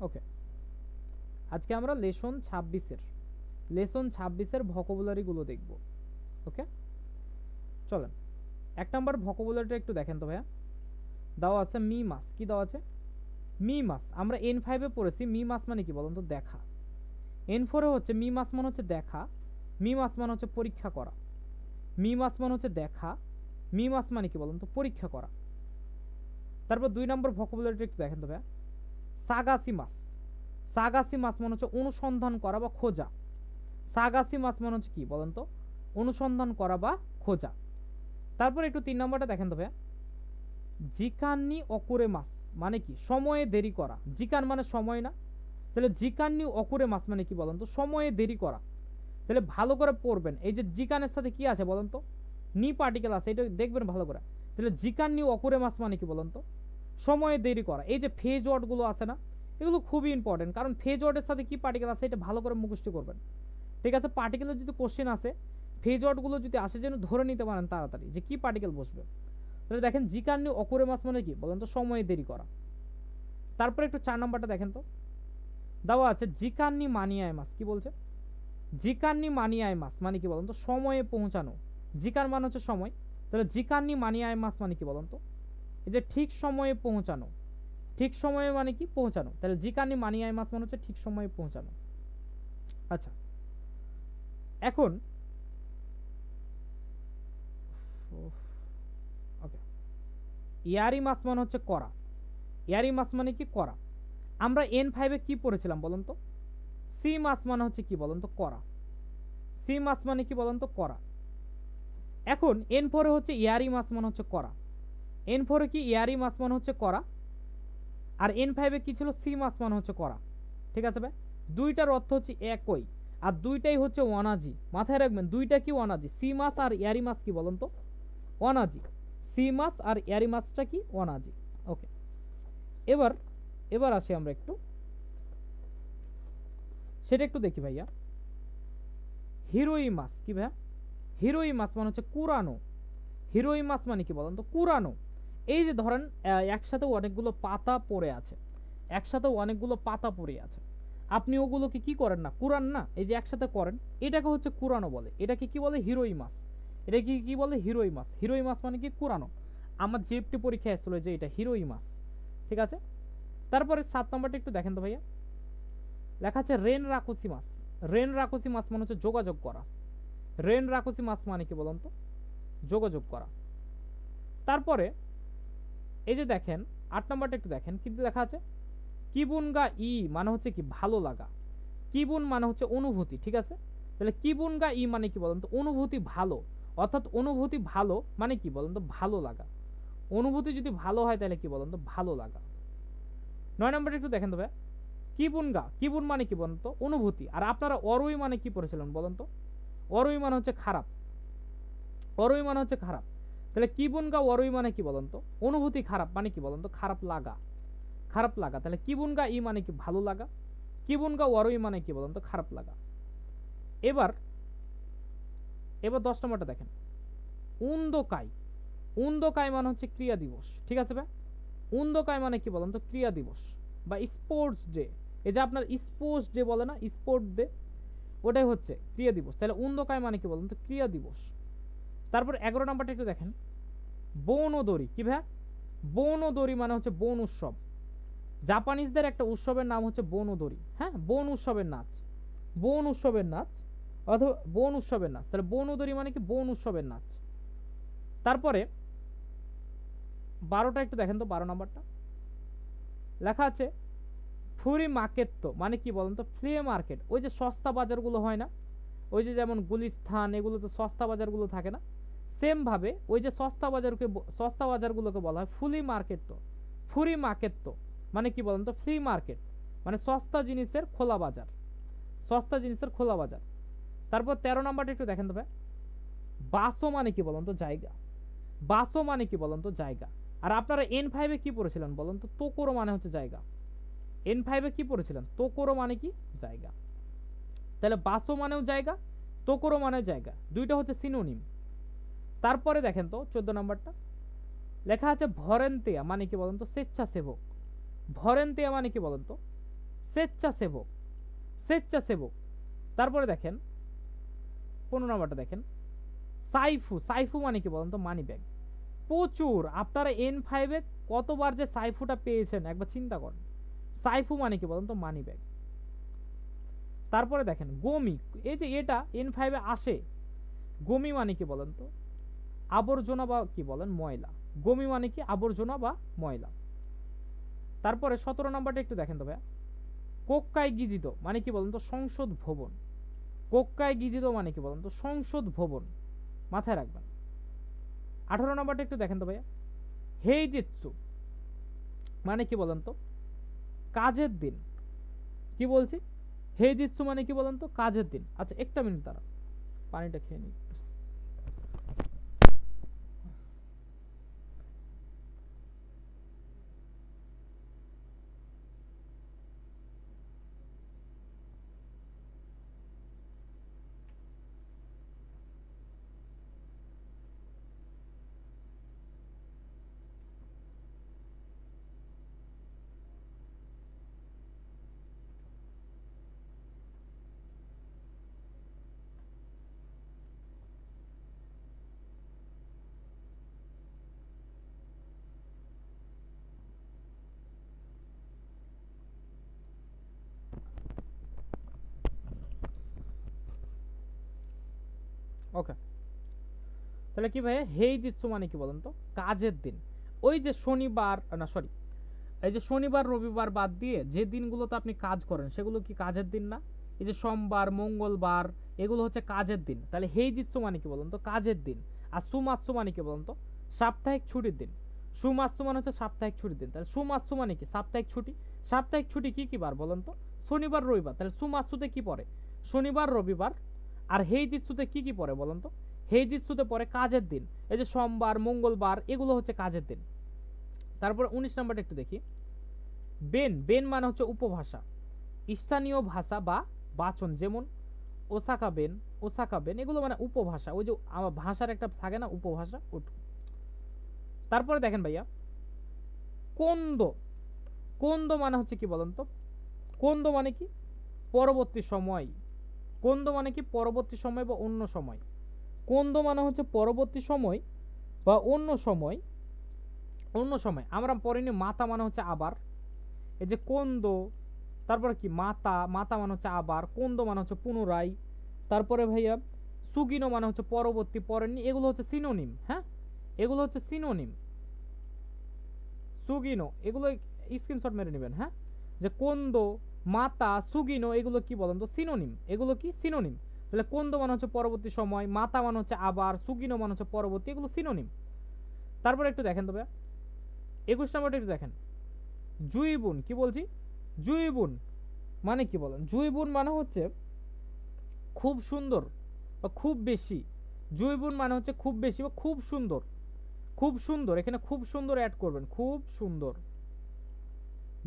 ওকে আজকে আমরা লেসন ছাব্বিশের লেসন ছাব্বিশের ভোকাবুলারিগুলো দেখব। ওকে চলেন, এক নম্বর ভোকাবুলারিটা একটু দেখেন তো ভাইয়া। দেওয়া আছে মি মাস। কি দেওয়া আছে? মি মাস। আমরা এন ফাইভে পড়েছি। মি মাস মানে কি বলুন তো? দেখা। এন ফোরে হচ্ছে মি মাস মানে হচ্ছে দেখা। মি মাস মানে হচ্ছে পরীক্ষা করা। মি মাস মানে হচ্ছে দেখা। মি মাস মানে কি বলুন তো? পরীক্ষা করা। তারপর দুই নম্বর ভোকাবুলারিটা একটু দেখেন তো ভাইয়া। সাগাসি মাস সাগাসি মাস মানে হচ্ছে অনুসন্ধান করা বা খোঁজা। সাগাসি মাস মানে হচ্ছে কি বলেন তো? অনুসন্ধান করা বা খোঁজা। তারপর একটু তিন নম্বরটা দেখেন তো ভাইয়া। জিকান্নি অকুরে মাস মানে কি? সময়ে দেরি করা। জিকান মানে সময় না। তাহলে জিকান্নি অকুরে মাস মানে কি বলেন তো? সময়ে দেরি করা। তাহলে ভালো করে পড়বেন। এই যে জিকানের সাথে কি আছে বলেন তো? নি পার্টিকেল আছে, এটা দেখবেন ভালো করে। তাহলে জিকান্নি অকুরে মাস মানে কি বলেন তো? সময়ে দেরি করা। এই যে ফেজ ওয়ার্ডগুলো আছে না, এগুলো খুবই ইম্পর্টেন্ট কারণ ফেজ ওয়ার্ডের সাথে কি পার্টিকেল আছে, এটা ভালো করে মুখস্থ করবেন। ঠিক আছে? পার্টিকেলের যদি কোশ্চেন আসে ফেজ ওয়ার্ডগুলো যদি আসে, যেন ধরে নিতে পারেন তাড়াতাড়ি যে কি পার্টিকেল বসবে। তাহলে দেখেন জিকান্নি অকুরে মাস মানে কি? বলেন তো সময়ে দেরি করা। তারপরে একটু চার নম্বরটা দেখেন তো। দেওয়া আছে জিকান্নি মানিয়ায় মাস কি বলছে? জিকান্নি মানিয়ায় মাস মানে কি বলেন তো? সময়ে পৌঁছানো। জিকান মানে হচ্ছে সময়। তাহলে জিকান্নি মানিয়ায় মাস মানে কি বলেন তো? যে ঠিক সময়ে পৌঁছানো, ঠিক সময়ে মানে কি? পৌঁছানো। তাহলে জিকানি মানিয়ায় মাস মানে হচ্ছে ঠিক সময়ে পৌঁছানো। আচ্ছা এখন ইয়ারি মাস মানে হচ্ছে করা। ইয়ারি মাস মানে কি? করা। আমরা এন ফাইভে কি পড়েছিলাম বলুন তো? সি মাস মানে হচ্ছে কি বলুন তো? করা। সি মাস মানে কি বলুন তো? করা। এখন এন ফোরে হচ্ছে ইয়ারি মাস মানে হচ্ছে করা। এন ফোরে কি ইয়ারি মাস মানে হচ্ছে করা, আর এন ফাইভে কী ছিল সি মাস মানে হচ্ছে করা। ঠিক আছে ভাই? দুইটার অর্থ হচ্ছে একই, আর দুইটাই হচ্ছে ওয়ানাজি মাথায় রাখবেন, দুইটা কি ওয়ানাজি সি মাস আর ইয়ারি মাস কি বলুন তো? ওয়ানাজি সি মাস আর ইয়ারি মাসটা কি? ওয়ানাজি ওকে। এবার এবার আসি আমরা একটু। সেটা একটু দেখি ভাইয়া। হিরোই মাস কি ভাইয়া? হিরোই মাস মানে হচ্ছে কুরানো। হিরোই মাস মানে কি বলেন তো? কুরানো। এই যে ধরেন একসাথে অনেকগুলো পাতা পড়ে আছে। একসাথে অনেকগুলো পাতা পড়ে আছে। আপনি ওগুলোকে কি করেন না? কুরান না? এই যে একসাথে করেন, এটাকে হচ্ছে কুরানো বলে। এটাকে কি বলে? হিরোই মাস এটা কি বলে? হিরোই মাস হিরোই মাস মানে কি? কুরানো আমার জিএফটি পরীক্ষায় আসছিল যে এটা হিরোই মাস ঠিক আছে? তারপরে সাত নম্বরটা একটু দেখেন তো ভাইয়া। লেখা আছে রেন রাকুসি মাস রেন রাকুসি মাস মানে হচ্ছে যোগাযোগ করা। রেন রাকুসি মাস মানে কি বলুন তো? যোগাযোগ করা। তারপরে এই যে দেখেন, আট নম্বরটা একটু দেখেন কিন্তু লেখা আছে? কিবুন গা ই মানে হচ্ছে কি ভালো লাগা। কিবুন মানে হচ্ছে অনুভূতি, ঠিক আছে? তাহলে কিবুন গা ই মানে কি বলুন তো? অনুভূতি ভালো। অর্থাৎ অনুভূতি ভালো মানে কি বলুন তো? ভালো লাগা। অনুভূতি যদি ভালো হয় তাহলে কি বলুন তো? ভালো লাগা। নয় নম্বরটা একটু দেখেন তো ভাই। কিবুন গা কিবুন মানে কি বলুন তো? অনুভূতি। আর আপনারা অরই মানে কি পড়েছিলেন বলুন তো? অরই মানে হচ্ছে খারাপ। অরই মানে হচ্ছে খারাপ। তাহলে কিবুন গা অরই মানে কি বলুন তো? অনুভূতি খারাপ মানে কি বলুন তো? খারাপ লাগা। খারাপ লাগা। তাহলে কিবুন গা ই মানে কি ভালো লাগা? কিবুন গা অরই মানে কি বলুন তো? খারাপ লাগা। এবার এবার দশ নম্বরটা দেখেন। উন্দকাই। উন্দকাই মানে হচ্ছে ক্রিয়া দিবস। ঠিক আছে ভাই? উন্দকাই মানে কি বলেন তো? ক্রিয়া দিবস বা স্পোর্টস ডে এই যে আপনার স্পোর্টস ডে বলে না? স্পোর্ট ডে ওটাই হচ্ছে ক্রিয়া দিবস। তাহলে উন্দকাই মানে কি বলেন তো? ক্রিয়া দিবস। তারপর এগারো নাম্বারটা একটু দেখেন। বৌনদরি কি ভাই বৌনদরি মানে হচ্ছে বন উৎসব। জাপানিজদের একটা উৎসবের নাম হচ্ছে বনদরি হ্যাঁ? বন উৎসবের নাচ। বন উৎসবের নাচ অথবা বন উৎসবের নাচ। তাহলে বনদরি মানে কি? বন উৎসবের নাচ। তারপরে বারোটা একটু দেখেন তো, বারো নাম্বারটা। লেখা আছে, ফুরি মার্কেট তো মানে কি বলেন তো? Free market. ওই যে সস্তা বাজারগুলো হয় না? ওই যে যেমন গুলিস্থান এগুলো তো সস্তা বাজারগুলো থাকে না? সেম ভাবে ওই যে সস্তা বাজারকে সস্তা বাজারগুলোকে বলা হয় ফুলি মার্কেট তো ফুরি মার্কেট তো মানে কি বলেন তো? Free market. মানে সস্তা জিনিসের খোলা বাজার। সস্তা জিনিসের খোলা বাজার। তারপর তেরো নাম্বারটা একটু দেখেন তো ভাই। বাসো মানে কি বলেন তো? জায়গা। বাসো মানে কি বলেন তো? জায়গা। আর আপনারা এন ফাইভে কি পড়েছিলেন বলেন তো? তোকোরো মানে হচ্ছে জায়গা। এন ফাইভে কি পড়েছিলেন? তোকোরো মানে কি? জায়গা। তাহলে বাসো মানেও জায়গা, তোকোরো মানেও জায়গা। দুইটা হচ্ছে সিনোনিম তারপরে দেখেন তো, চোদ্দ নম্বরটা। লেখা আছে ভরেন্তেয়া মানে কি বলেন তো? স্বেচ্ছাসেবক। ভরেন্তেয়া মানে কি বলেন তো? স্বেচ্ছাসেবক। স্বেচ্ছাসেবক। তারপরে দেখেন, পনেরো নাম্বারটা দেখেন। সাইফু সাইফু মানে কি বলেন তো? মানি ব্যাগ প্রচুর। আপনারা এন ফাইভে কতবার যে সাইফুটা পেয়েছেন, একবার চিন্তা করেন। সাইফু মানে কি বলেন তো? মানি ব্যাগ তারপরে দেখেন, গমি। এই যে এটা এন ফাইভে আসে। গমি মানে কি বলেন তো? আবর্জনা বা কি বলেন, ময়লা। গমি মানে কি? আবর্জনা বা ময়লা। তারপরে সতেরো নম্বরটা একটু দেখেন তো ভাইয়া। কোক্কায় গিজিত মানে কি বলেন তো? সংসদ ভবন। কোক্কায় গিজিত মানে কি বলেন তো? সংসদ ভবন। মাথায় রাখবেন। আঠারো নম্বরটা একটু দেখেন তো ভাইয়া। হেই জিৎসু মানে কি বলেন তো? কাজের দিন। কি বলছি? হে জিৎসু মানে কি বলেন তো? কাজের দিন। আচ্ছা একটা মিনিট দাঁড়া পানিটা খেয়ে নিই। ওকে তাহলে কি ভাই হেই জিৎসু মানে কি বলেন তো? কাজের দিন। ওই যে শনিবার, না সরি এই যে শনিবার, রবিবার বাদ দিয়ে যে দিনগুলোতে আপনি কাজ করেন, সেগুলো কি কাজের দিন না? এই যে সোমবার, মঙ্গলবার, এগুলো হচ্ছে কাজের দিন। তাহলে হেই জিৎসু মানে কি বলেন তো? কাজের দিন। আর সুমাৎসু মানে কি বলেন তো? সাপ্তাহিক ছুটির দিন। সুমাৎসু মানে হচ্ছে সাপ্তাহিক ছুটির দিন। তাহলে সুমাৎসু মানে কি? সাপ্তাহিক ছুটি। সাপ্তাহিক ছুটি কি কি বার বলেন তো? শনিবার, রবিবার। তাহলে সুমাৎসুতে কি পড়ে? শনিবার, রবিবার আর হেই জিৎসুতে কি কি পড়ে বলুন তো? হেই জিৎসুতে পড়ে কাজের দিন। এই যে সোমবার, মঙ্গলবার, এগুলো হচ্ছে কাজের দিন। তারপরে উনিশ নাম্বারটা একটু দেখি। বেন বেন মানে হচ্ছে উপভাষা। স্থানীয় ভাষা বা বাচন, যেমন ওসাকা বেন ওসাকা বেন, এগুলো মানে উপভাষা। ওই যে আমার ভাষার একটা থাকে না, উপভাষা, ওটু। তারপরে দেখেন ভাইয়া, কোন্দ। কোন্দ মানে হচ্ছে কি বলুন তো? কোন্দ মানে কি? পরবর্তী সময়। কোন্দ মানে কি পরবর্তী সময় বা অন্য সময়? কোন্দ মানে হচ্ছে পরবর্তী সময় বা অন্য সময় অন্য সময়। আমরা পরে পড়িনি মাতা মানে হচ্ছে আবার। এই যে কোন্দ, তারপরে কি মাতা মাতা মানে হচ্ছে আবার, কোন্দ মানে হচ্ছে পুনরায়। তারপরে ভাইয়া সুগিনো মানে হচ্ছে পরবর্তী পরেনি এগুলো হচ্ছে সিনোনিম হ্যাঁ? এগুলো হচ্ছে সিনোনিম সুগিনো, এগুলো স্ক্রিনশট মেরে নেবেন হ্যাঁ? যে কোন্দ মাতা, সুগিনো, এগুলো কি বলেন তো? সিনোনিম এগুলো কি? সিনোনিম তাহলে কোন্দ মানে হচ্ছে পরবর্তী সময়, মাতা মানে হচ্ছে আবার, সুগিনো মানে হচ্ছে পরবর্তী, এগুলো সিনোনিম তারপরে একটু দেখেন তবে একুশ নম্বরটা একটু দেখেন। জুইবুন, কি বলছি? জুইবুন। মানে কি বলেন? জুইবুন মানে হচ্ছে খুব সুন্দর বা খুব বেশি। জুইবুন মানে হচ্ছে খুব বেশি বা খুব সুন্দর। খুব সুন্দর, এখানে খুব সুন্দর অ্যাড করবেন। খুব সুন্দর।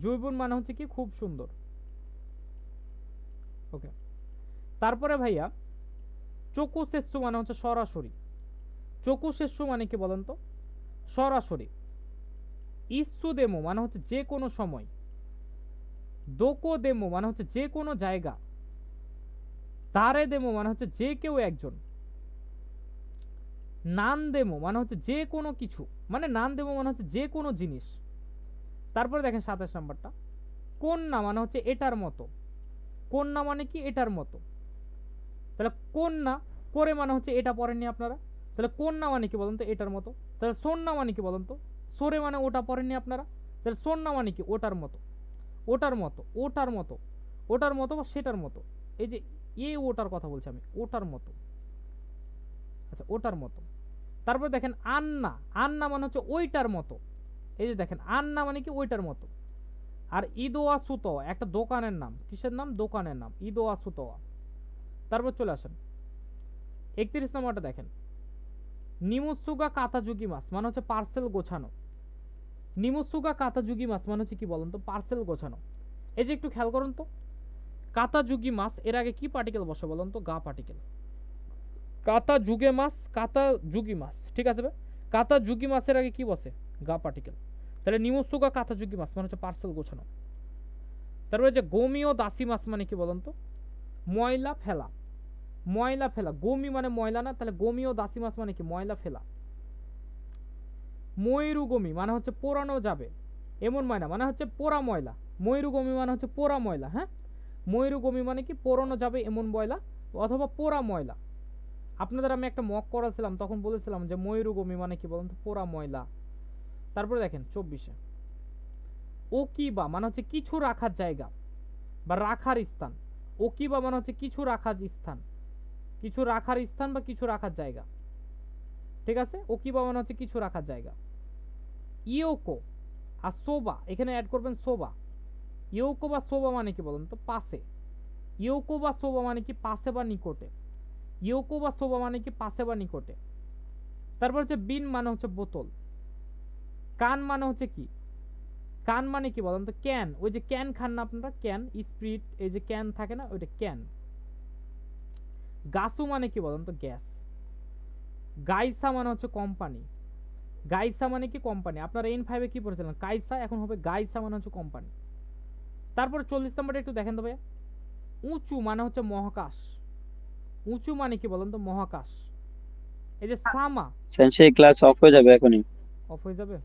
জুইবুন মানে হচ্ছে কি? খুব সুন্দর। ওকে তারপরে ভাইয়া, চকুশেষ্য মানে হচ্ছে সরাসরি। চকুশেষ্য মানে কি বলেন তো? সরাসরি। ইস্যু দেমো মানে হচ্ছে যে কোনো সময়। দোকো দেমো মানে হচ্ছে যে কোনো জায়গা। তারে দেমো মানে হচ্ছে যে কেউ একজন। নান দেমো মানে হচ্ছে যে কোনো কিছু। মানে নান দেমো মানে হচ্ছে যে কোনো জিনিস। তারপরে দেখেন সাতাশ নাম্বারটা। কন্যা মানে হচ্ছে এটার মতো। কন্যা মানে কি? এটার মতো। তাহলে কন্যা, করে মানে হচ্ছে এটা পড়েননি আপনারা? তাহলে কন্যা মানে কি বলুন তো? এটার মতো। তাহলে সন্না মানে কি বলুন তো? সরে মানে ওটা পড়েননি আপনারা? তাহলে সন্না মানে কি? ওটার মতো। ওটার মতো ওটার মতো ওটার মতো বা সেটার মতো। এই যে এ, ওটার কথা বলছি আমি, ওটার মতো। আচ্ছা ওটার মতো। তারপর দেখেন আন্না আন্না মানে হচ্ছে ওইটার মতো। এই যে দেখেন, আন্না মানে কি? ওইটার মতো। আর ইদোয়া সুতোয়া একটা দোকানের নাম। কিসের নাম? দোকানের নাম। ইদোয়া সুতোয়া তারপর চলে আসেন। একত্রিশ নম্বরটা দেখেন। নিমুসুগা কাতাজুগি মাছ মানে হচ্ছে পার্সেল গোছানো। নিমুসুগা কাতাজুগি মাছ মানে হচ্ছে কি বলেন তো? পার্সেল গোছানো। এই যে একটু খেয়াল করুন তো। কাতাজুগি মাছ, এর আগে কি পার্টিকেল বসে বলুন তো? গা পার্টিকেল কাতা যুগে মাছ কাতা যুগি মাছ, ঠিক আছে কাতা যুগি মাছের আগে কি বসে? গা পার্টিকেল তাহলে নিমুসুগা কাতা যুগি মাছ মানে হচ্ছে পার্সেল গোছানো। তারপরে যে গমি ও দাসি মাছ মানে কি বলুন তো? ময়লা ফেলা। ময়লা ফেলা। গমি মানে ময়লা না, তাহলে গমি ও দাসি মাছ মানে কি? ময়লা ফেলা। ময়ূরুগমি মানে হচ্ছে পোড়ানো যাবে। এমন ময়না মানে হচ্ছে পোড়া ময়লা। ময়ূরুগমি মানে হচ্ছে পোড়া ময়লা হ্যাঁ? ময়ূরুগমি মানে কি? পোড়ানো যাবে এমন ময়লা অথবা পোড়া ময়লা। আপনাদের আমি একটা মক করাছিলাম, তখন বলেছিলাম যে ময়ূরুগমি মানে কি বলুন তো? পোড়া ময়লা। তারপরে দেখেন চব্বিশে। ওকিবা মানে হচ্ছে কিছু রাখার জায়গা বা রাখার স্থান। ওকিবা মানে হচ্ছে কিছু রাখার স্থান। কিছু রাখার স্থান বা কিছু রাখার জায়গা। ঠিক আছে? ওকিবা মানে হচ্ছে কিছু রাখার জায়গা। ইয়োকো আর সোবা, এখানে অ্যাড করবেন সোবা। ইয়োকো বা সোবা মানে কি বলুন তো? পাশে। ইয়োকো বা সোবা মানে কি পাশে বা নিকটে? ইয়োকো বা সোবা মানে কি পাশে বা নিকটে? তারপর হচ্ছে বিন মানে হচ্ছে বোতল। কান মানে হচ্ছে কি? কান মানে কি বলেন তো? ক্যান। ওই যে ক্যান খান না আপনারা? ক্যান স্প্রিট এই যে ক্যান থাকে না ওইটা ক্যান। গাসু মানে কি বলেন তো? গ্যাস। গাইসা মানে হচ্ছে কোম্পানি। গাইসা মানে কি কোম্পানি? আপনারা এন ফাইভে কি পড়েছিলেন? কাইসা এখন হবে গাইসা মানে হচ্ছে কোম্পানি। তারপর চল্লিশ নম্বরে একটু দেখেন তো ভাইয়া। উঁচু মানে হচ্ছে মহাকাশ। উঁচু মানে কি বলেন তো? মহাকাশ। এই যে সামা। সেন্সি ক্লাস অফ হয়ে যাবে এখনই। অফ হয়ে যাবে?